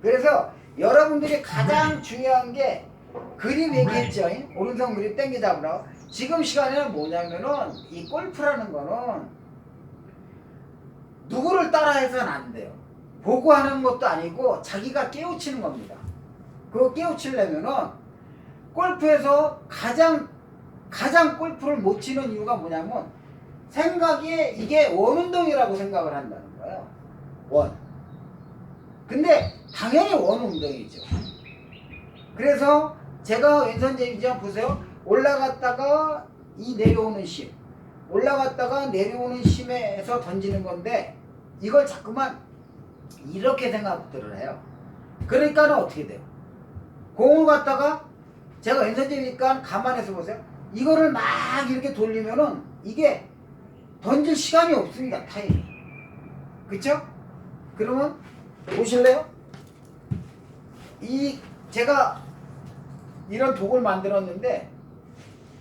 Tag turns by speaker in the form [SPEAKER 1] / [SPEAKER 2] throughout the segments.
[SPEAKER 1] 그래서 여러분들이 가장 중요한 게 그립 얘기했죠. 잉? 오른손 그립 땡기 잡으라고. 지금 시간에는 뭐냐면은 이 골프라는 거는 누구를 따라해서는 안 돼요. 보고 하는 것도 아니고 자기가 깨우치는 겁니다. 그거 깨우치려면은 골프에서 가장 가장 골프를 못 치는 이유가 뭐냐면 생각에 이게 원운동이라고 생각을 한다는 거예요. 원. 근데 당연히 원운동이죠. 그래서 제가 왼손 제비장 보세요. 올라갔다가 이 내려오는 심. 올라갔다가 내려오는 심에서 던지는 건데 이걸 자꾸만 이렇게 생각들을 해요. 그러니까는 어떻게 돼요? 공을 갖다가 제가 왼손 제비니까 가만해서 보세요. 이거를 막 이렇게 돌리면은 이게 던질 시간이 없습니다. 타임이. 그쵸? 그러면 보실래요? 이 제가 이런 독을 만들었는데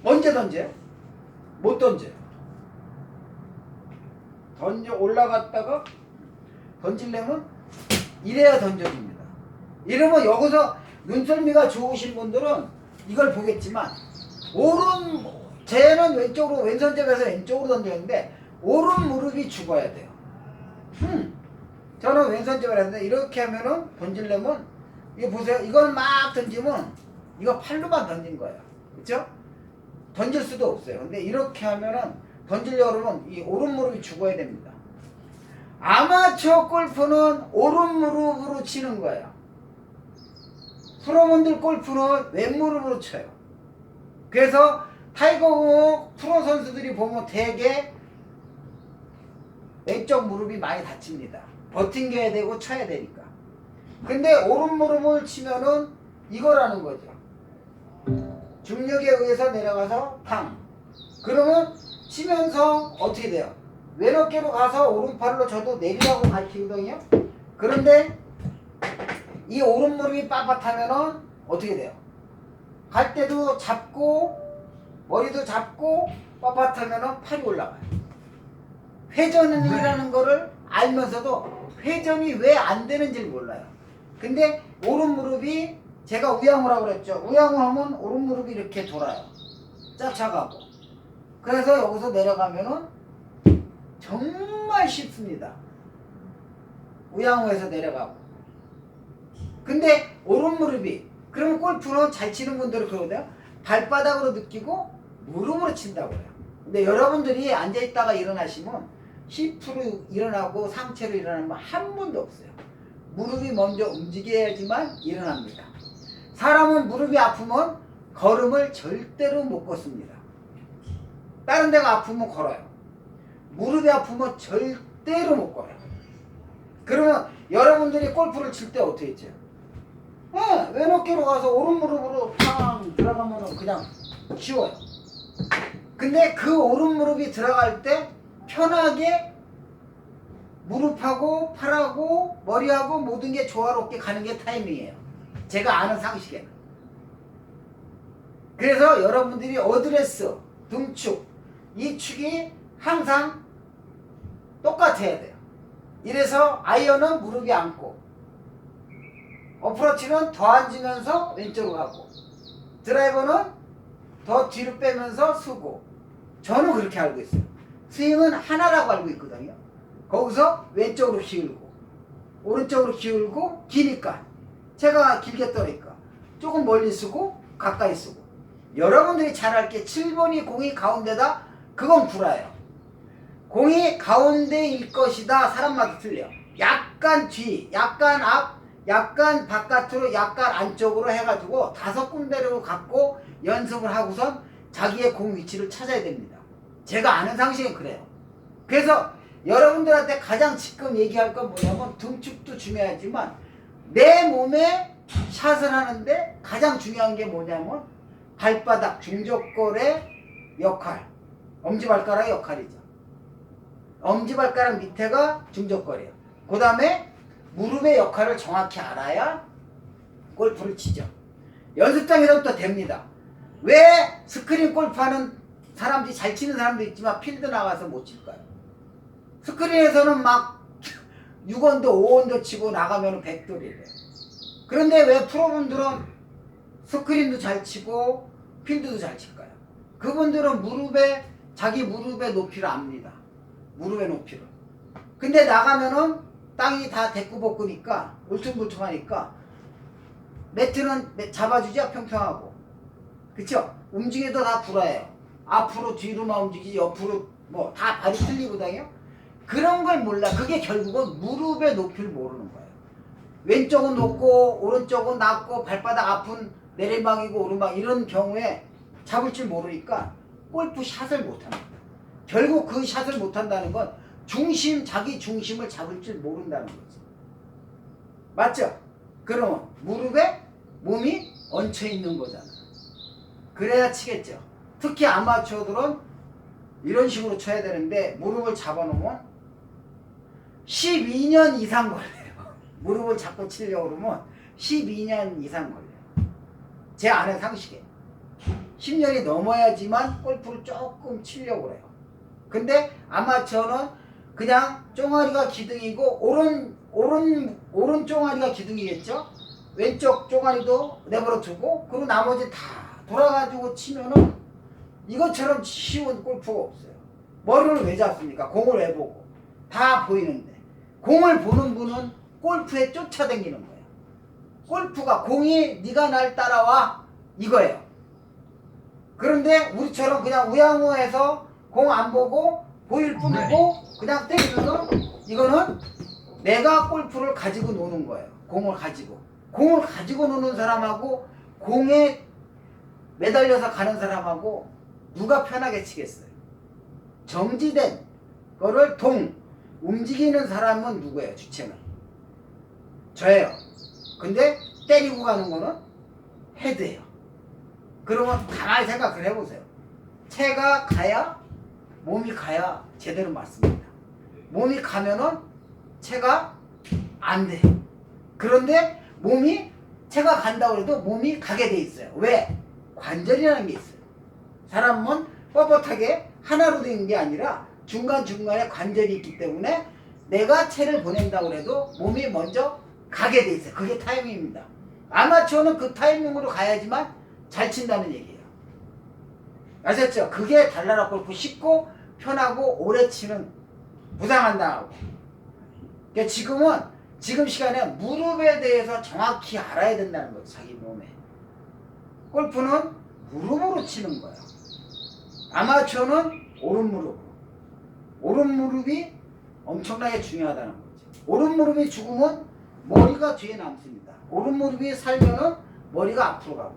[SPEAKER 1] 언제 던져요? 못 던져요. 던져 올라갔다가 던지려면 이래야 던져집니다. 이러면 여기서 눈썰미가 좋으신 분들은 이걸 보겠지만 오른 쟤는 왼쪽으로 왼손잡이에서 왼쪽으로 던지는데 오른 무릎이 죽어야 돼요. 음. 저는 왼손잡이를 했는데 이렇게 하면은 던지려면 이거 보세요. 이걸 막 던지면 이거 팔로만 던진 거예요. 그렇죠? 던질 수도 없어요. 근데 이렇게 하면은 던지려고 그러면 이 오른 무릎이 죽어야 됩니다. 아마추어 골프는 오른 무릎으로 치는 거예요. 프로분들 골프는 왼무릎으로 쳐요. 그래서 타이거 프로 선수들이 보면 대개 왼쪽 무릎이 많이 다칩니다. 버팅겨야 되고 쳐야 되니까. 근데 오른 무릎을 치면은 이거라는 거죠. 중력에 의해서 내려가서 탕. 그러면 치면서 어떻게 돼요? 왼어깨로 가서 오른팔로 저도 내리라고 가르치거든요. 그런데 이 오른 무릎이 빳빳하면은 어떻게 돼요? 갈 때도 잡고 머리도 잡고 빳빳하면은 팔이 올라가요. 회전이라는 거를 알면서도 회전이 왜 안 되는지 몰라요. 근데 오른 무릎이 제가 우양우라고 그랬죠. 우양우 하면 오른 무릎이 이렇게 돌아요. 짝짝하고. 그래서 여기서 내려가면은 정말 쉽습니다. 우양우에서 내려가고. 근데 오른 무릎이 그러면 골프는 잘 치는 분들은 그러거든요. 발바닥으로 느끼고 무릎으로 친다고 해요. 근데 여러분들이 앉아있다가 일어나시면 힙으로 일어나고 상체로 일어나는 건한 번도 없어요. 무릎이 먼저 움직여야지만 일어납니다. 사람은 무릎이 아프면 걸음을 절대로 못 걷습니다. 다른 데가 아프면 걸어요. 무릎이 아프면 절대로 못 걸어요. 그러면 여러분들이 골프를 칠 때 어떻게 했죠? 네, 왼어깨로 가서 오른 무릎으로 팡 들어가면 그냥 쉬워요. 근데 그 오른 무릎이 들어갈 때 편하게 무릎하고 팔하고 머리하고 모든 게 조화롭게 가는 게 타이밍이에요. 제가 아는 상식에는. 그래서 여러분들이 어드레스, 등축, 이 축이 항상 똑같아야 돼요. 이래서 아이언은 무릎이 앉고 어프로치는 더 앉으면서 왼쪽으로 가고 드라이버는 더 뒤로 빼면서 쓰고 저는 그렇게 알고 있어요. 스윙은 하나라고 알고 있거든요. 거기서 왼쪽으로 기울고 오른쪽으로 기울고 기니까 제가 길게 떠니까 조금 멀리 쓰고 가까이 쓰고 여러분들이 잘 알게 7번이 공이 가운데다 그건 구라예요. 공이 가운데일 것이다 사람마다 틀려. 약간 뒤, 약간 앞, 약간 바깥으로, 약간 안쪽으로 해가지고 다섯 군데로 갖고 연습을 하고선 자기의 공 위치를 찾아야 됩니다. 제가 아는 상식은 그래요. 그래서 여러분들한테 가장 지금 얘기할 건 뭐냐면 등축도 중요하지만 내 몸에 샷을 하는데 가장 중요한 게 뭐냐면 발바닥 중저골의 역할, 엄지발가락의 역할이죠. 엄지발가락 밑에가 중저골이에요. 그 다음에 무릎의 역할을 정확히 알아야 골프를 치죠. 연습장에서부터 됩니다. 왜 스크린 골프하는 사람들이 잘 치는 사람도 있지만 필드 나가서 못 칠까요? 스크린에서는 막 6원도 5원도 치고 나가면 백돌이래. 그런데 왜 프로분들은 스크린도 잘 치고 필드도 잘 칠까요? 그분들은 무릎에 자기 무릎의 높이를 압니다. 무릎의 높이를. 근데 나가면은 땅이 다 대꾸볶으니까 울퉁불퉁하니까 매트는 매- 잡아주죠 평평하고 그쵸? 움직여도 다 불어요 앞으로 뒤로만 움직이지 옆으로 뭐 다 발이 틀리거든요 그런 걸 몰라 그게 결국은 무릎의 높이를 모르는 거예요 왼쪽은 높고 오른쪽은 낮고 발바닥 아픈 내리막이고 오르막 이런 경우에 잡을 줄 모르니까 골프 샷을 못합니다 결국 그 샷을 못한다는 건 중심 자기 중심을 잡을 줄 모른다는 거지 맞죠? 그러면 무릎에 몸이 얹혀 있는 거잖아. 그래야 치겠죠. 특히 아마추어들은 이런 식으로 쳐야 되는데 무릎을 잡아놓으면 12년 이상 걸려요. 무릎을 잡고 치려고 그러면 12년 이상 걸려요. 제 아는 상식에. 10년이 넘어야지만 골프를 조금 치려고 그래요. 근데 아마추어는 그냥 쫑아리가 기둥이고 오른 오른 오른 쫑아리가 기둥이겠죠. 왼쪽 쫑아리도 내버려 두고 그리고 나머지 다 돌아가지고 치면은 이것처럼 쉬운 골프가 없어요. 머리를 왜 잡습니까? 공을 왜 보고 다 보이는데 공을 보는 분은 골프에 쫓아다니는 거예요. 골프가 공이 네가 날 따라와 이거예요. 그런데 우리처럼 그냥 우양우에서 공 안 보고 보일 뿐이고 그냥 때리면은 이거는 내가 골프를 가지고 노는 거예요. 공을 가지고. 공을 가지고 노는 사람하고 공에 매달려서 가는 사람하고 누가 편하게 치겠어요? 정지된 거를 동 움직이는 사람은 누구예요? 주체는 저예요. 근데 때리고 가는 거는 헤드예요. 그러면 가만히 생각을 해보세요. 채가 가야 몸이 가야 제대로 맞습니다. 몸이 가면은 채가 안 돼. 그런데 몸이 채가 간다고 해도 몸이 가게 돼 있어요. 왜? 관절이라는 게 있어요. 사람은 뻣뻣하게 하나로 된 게 아니라 중간중간에 관절이 있기 때문에 내가 채를 보낸다고 해도 몸이 먼저 가게 돼 있어요. 그게 타이밍입니다. 아마추어는 그 타이밍으로 가야지만 잘 친다는 얘기예요. 아셨죠? 그게 달나라 골프 쉽고 편하고 오래 치는 부상한다 하고. 그러니까 지금은 지금 시간에 무릎에 대해서 정확히 알아야 된다는 거죠. 자기 몸에. 골프는 무릎으로 치는 거예요. 아마추어는 오른 무릎으로. 오른 무릎이 엄청나게 중요하다는 거죠. 오른 무릎이 죽으면 머리가 뒤에 남습니다. 오른 무릎이 살면은 머리가 앞으로 가고.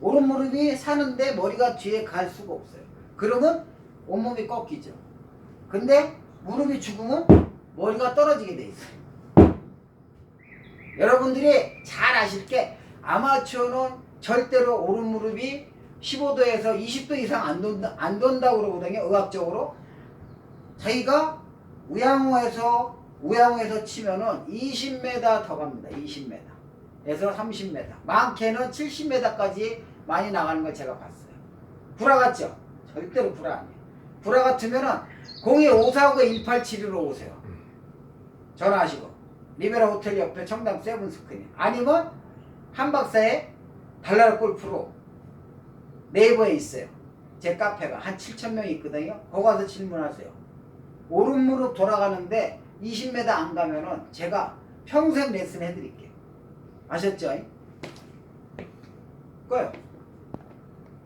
[SPEAKER 1] 오른 무릎이 사는데 머리가 뒤에 갈 수가 없어요. 그러면 온몸이 꺾이죠. 근데 무릎이 죽으면 머리가 떨어지게 돼 있어요. 여러분들이 잘 아실 게 아마추어는 절대로 오른 무릎이 15도에서 20도 이상 안 돈다 안 돈다고 그러거든요. 의학적으로 자기가 우양우에서 우양우에서 치면은 20m 더 갑니다. 20m. 에서 30m. 많게는 70m까지 많이 나가는 걸 제가 봤어요. 불화 같죠? 절대로 불화 아니에요. 불화 같으면은 02-549 1872로 오세요. 전화하시고. 리베라 호텔 옆에 청담 세븐 스크린. 아니면 한박사의 달나라 골프로 네이버에 있어요. 제 카페가 한 7천 명이 있거든요. 거기 가서 질문하세요. 오른 무릎 돌아가는데 20m 안 가면은 제가 평생 레슨 해드릴게요. 아셨죠? 꺼요.